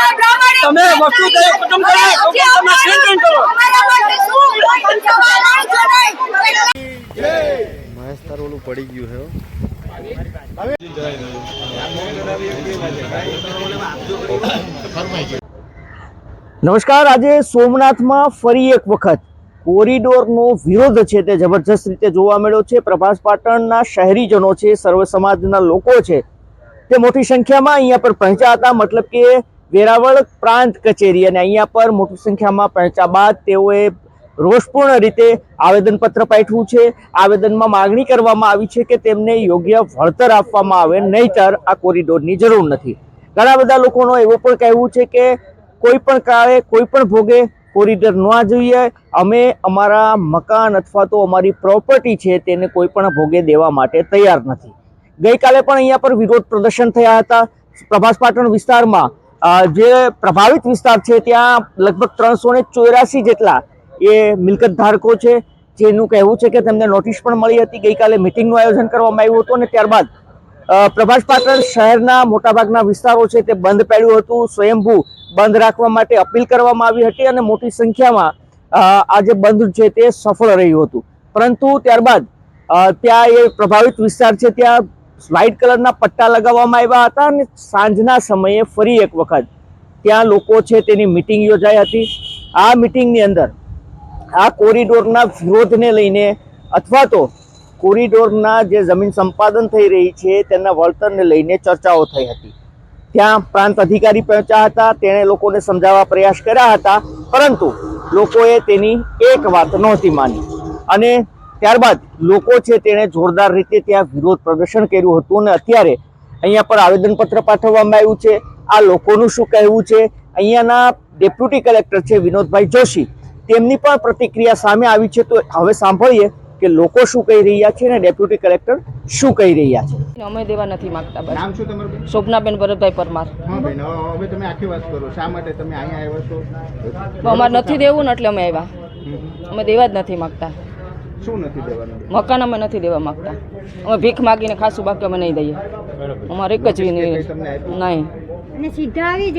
તમે વસ્તુ ખતમ કરો તમે સ્વીકાર કરો મહેશ તારું ઓલું પડી ગયું છે નમસ્કાર આજે સોમનાથમાં ફરી એક વખત કોરિડોરનો વિરોધ છે તે જબરજસ્ત રીતે જોવા મળ્યો છે. પ્રભાસ પાટણના શહેરીજનો છે સર્વ સમાજના લોકો છે તે મોટી સંખ્યામાં અહીંયા પર પહોંચ્યા હતા. મતલબ કે વેરાવળ પ્રાંત કચેરી અને અહીંયા પર મોટી સંખ્યામાં પહોંચ્યા બાદ તેઓએ રોષપૂર્ણ રીતે આવેદનપત્ર પાઠવું છે. આવેદનમાં માગણી કરવામાં આવી છે કે તેમને યોગ્ય વળતર આપવામાં આવે, નહીતર આ કોરિડોરની જરૂર નથી. ઘણા બધા લોકોનો એવો પણ કહેવું છે કે કોઈ પણ કાળે, કોઈ પણ ભોગે કોરિડોર ન જોઈએ. અમે અમારા મકાન અથવા તો અમારી પ્રોપર્ટી છે તેને કોઈ પણ ભોગે દેવા માટે તૈયાર નથી. ગઈકાલે પણ અહીંયા પર વિરોધ પ્રદર્શન થયા હતા. પ્રભાસ પાટણ વિસ્તારમાં જે પ્રભાવિત વિસ્તાર છે, ત્યાં લગભગ ત્રણસો ને ચોરાસી જેટલા એ મિલકત ધારકો છે, જેનું કહેવું છે કે તેમને નોટિસ પણ મળી હતી. ગઈકાલે મિટિંગનું આયોજન કરવામાં આવ્યું હતું અને ત્યારબાદ પ્રભાસ પાટણ શહેરના મોટાભાગના વિસ્તારો છે, તે બંધ પાડ્યું હતું. સ્વયંભૂ બંધ રાખવા માટે અપીલ કરવામાં આવી હતી અને મોટી સંખ્યામાં આ જે બંધ છે, તે સફળ રહ્યું હતું. પરંતુ ત્યારબાદ ત્યાં એ પ્રભાવિત વિસ્તાર છે, ત્યાં વ્હાઇટ કલરના પટ્ટા લગાવવામાં આવ્યા હતા અને સાંજના સમયે ફરી એક વખત ત્યાં લોકો છે તેની મિટિંગ યોજાઈ હતી. આ મિટિંગની અંદર આ કોરિડોરના વિરોધને લઈને અથવા તો કોરિડોરના જે જમીન સંપાદન થઈ રહી છે તેના વળતરને લઈને ચર્ચાઓ થઈ હતી. ત્યાં પ્રાંત અધિકારી પહોંચ્યા હતા, તેણે લોકોને સમજાવવા પ્રયાસ કર્યા હતા, પરંતુ લોકોએ તેની એક વાત નહોતી માની. અને ત્યારબાદ લોકો છે તેણે જોરદાર રીતે ત્યાં વિરોધ પ્રદર્શન કર્યું હતું અને અત્યારે અહીંયા પર આવેદનપત્ર પાઠવવામાં આવ્યું છે. આ લોકોનું શું કહેવું છે? અહીંયાના ડેપ્યુટી કલેક્ટર છે વિનોદભાઈ જોશી. તેમની પણ પ્રતિક્રિયા સામે આવી છે. તો હવે સાંભળીએ કે લોકો શું કહી રહ્યા છે અને ડેપ્યુટી કલેક્ટર શું કહી રહ્યા છે. અમે દેવા નથી માંગતા બસ. નામ શું તમારું શોભનાબેન ભરતભાઈ પરમાર. હા બેન હવે તમે આખી વાત કરો. શા માટે તમે અહીંયા આવ્યા છો? તો અમારે નથી દેવું ને એટલે અમે આવ્યા. અમે દેવા જ નથી માંગતા. શું નથી દેવાનું? મકાન અમે નથી દેવા માંગતા. અમે ભીખ માગીને ખાસું બાકી અમે નહીં દઈએ. અમારે એક જ? નહીં. અને સીધા આવી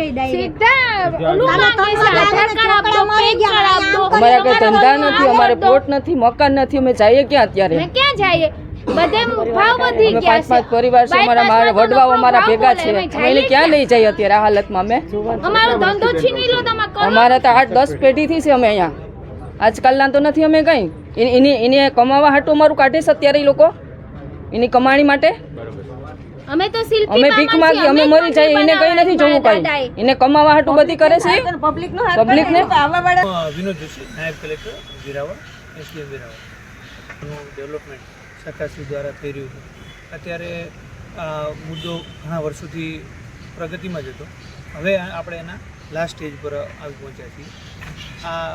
અમારા કઈ ધંધા નથી અમારે પ્લોટ નથી મકાન નથી અમે જઈએ ક્યાં અત્યારે? ક્યાં જઈએ? બધે ભાવ વધી અમે ગયા પાંચ પાંચ પરિવાર છે અમારા મારા વડવાઓ અમારા ભેગા છે. એને ક્યાં લઈ જઈએ અત્યારે આ હાલતમાં અમે? અમારા તો આઠ દસ પેઢીથી છે અમે અહીંયા. આજકાલના તો નથી અમે કંઈ. એની એની એને કમાવા હાટું અમારું કાઢે છે અત્યારે એ લોકો. એની કમાણી માટે. અમે તો શિલ્પી અમે ભીખ માંગી અમે મરી જાય એને કઈ નથી જોવું કઈ. એને કમાવા હાટું બધી કરે છે. પબ્લિક ને વિનોદ જોશી નાયબ કલેક્ટર વેરાવળ એસડીએમ વેરાવળનું ડેવલપમેન્ટ સરકારશ્રી દ્વારા થઈ રહ્યું છે. અત્યારે આ મુદ્દો ઘણા વર્ષોથી પ્રગતિમાં જ હતો. હવે આપણે એના લાસ્ટ સ્ટેજ પર આવી પહોંચ્યા છીએ. આ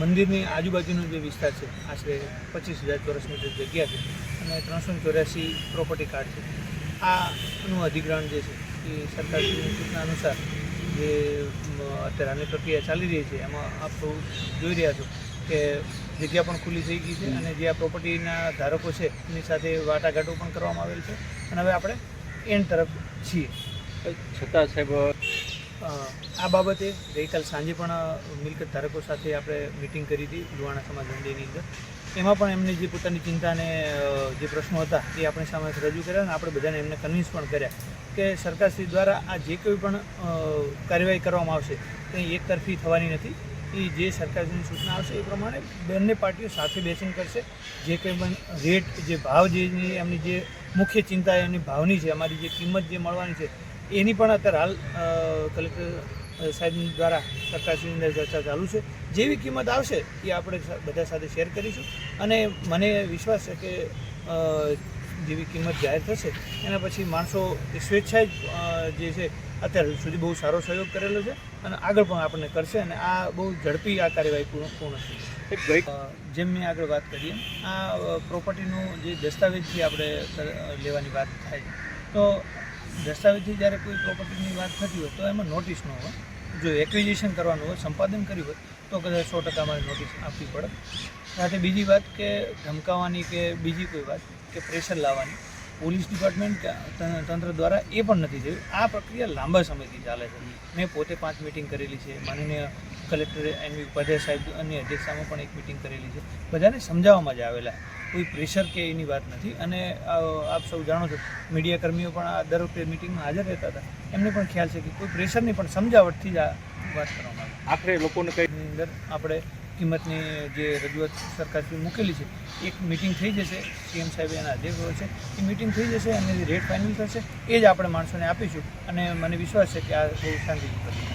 મંદિરની આજુબાજુનો જે વિસ્તાર છે, આશરે પચીસ હજાર ચોરસ મીટર જગ્યા છે અને ત્રણસો ચોર્યાસી પ્રોપર્ટી કાર્ડ છે. આનું અધિગ્રહણ જે છે, એ સરકારની સૂચના અનુસાર જે અત્યારે આની પ્રક્રિયા ચાલી રહી છે, એમાં આપ જોઈ રહ્યા છો કે જગ્યા પણ ખુલ્લી થઈ ગઈ છે અને જે આ પ્રોપર્ટીના ધારકો છે, એની સાથે વાટાઘાટો પણ કરવામાં આવેલ છે. અને હવે આપણે એન્ડ તરફ છીએ. છતાં સાહેબ આ બાબતે ગઈકાલ સાંજે પણ મિલકત ધારકો સાથે આપણે મિટિંગ કરી હતી લુહાણા સમાજ મંડળની અંદર. એમાં પણ એમને જે પોતાની ચિંતા અને જે પ્રશ્નો હતા એ આપણી સામે રજૂ કર્યા અને આપણે બધાને એમને કન્વિન્સ પણ કર્યા કે સરકારશ્રી દ્વારા આ જે કોઈ પણ કાર્યવાહી કરવામાં આવશે તે એકતરફી થવાની નથી. એ જે સરકારશ્રીની સૂચના આવશે એ પ્રમાણે બંને પાર્ટીઓ સાથે બેસીને કરશે. જે કંઈ પણ રેટ જે ભાવ જેની એમની જે મુખ્ય ચિંતા એમની ભાવની છે, અમારી જે કિંમત જે મળવાની છે એની પણ અત્યારે હાલ કલેક્ટર સાહેબ દ્વારા સરકારશ્રીની અંદર ચર્ચા ચાલુ છે. જેવી કિંમત આવશે એ આપણે બધા સાથે શેર કરીશું. અને મને વિશ્વાસ છે કે જેવી કિંમત જાહેર થશે એના પછી માણસો એ સ્વેચ્છાએ જે છે અત્યાર સુધી બહુ સારો સહયોગ કરેલો છે અને આગળ પણ આપણને કરશે અને આ બહુ ઝડપી આ કાર્યવાહી પૂર્ણ પૂર્ણ થશે. જેમ મેં આગળ વાત કરીએ આ પ્રોપર્ટીનું જે દસ્તાવેજથી આપણે લેવાની વાત થાય છે તો દસ્તાવેજથી જ્યારે કોઈ પ્રોપર્ટીની વાત થતી હોય તો એમાં નોટિસ ન હોય. જો એક્વિઝિશન કરવાનું હોય, સંપાદન કર્યું હોય, તો કદાચ સો ટકા અમારે નોટિસ આપવી પડે. સાથે બીજી વાત કે ધમકાવાની કે બીજી કોઈ વાત કે પ્રેશર લાવવાની પોલીસ ડિપાર્ટમેન્ટ તંત્ર દ્વારા એ પણ નથી થયું. આ પ્રક્રિયા લાંબા સમયથી ચાલે છે. મેં પોતે પાંચ મિટિંગ કરેલી છે. માનનીય કલેક્ટર એમ વી ઉપાધ્યાય સાહેબ અને અધ્યક્ષામાં પણ એક મિટિંગ કરેલી છે. બધાને સમજાવવામાં જ આવેલા. કોઈ પ્રેશર કે એની વાત નથી. અને આપ સૌ જાણો છો મીડિયા કર્મીઓ પણ આ દર વખતે મિટિંગમાં હાજર રહેતા હતા. એમને પણ ખ્યાલ છે કે કોઈ પ્રેશરની પણ સમજાવટથી જ આ વાત કરવામાં આવી. આખરે લોકોને કઈ અંદર આપણે કિંમતની જે રજૂઆત સરકારથી મૂકેલી છે એક મિટિંગ થઈ જશે. સીએમ સાહેબ એના અધ્યક્ષો છે. એ મિટિંગ થઈ જશે અને રેટ ફાઇનલ થશે એ જ આપણે માણસોને આપીશું. અને મને વિશ્વાસ છે કે આ બહુ શાંતિથી થશે.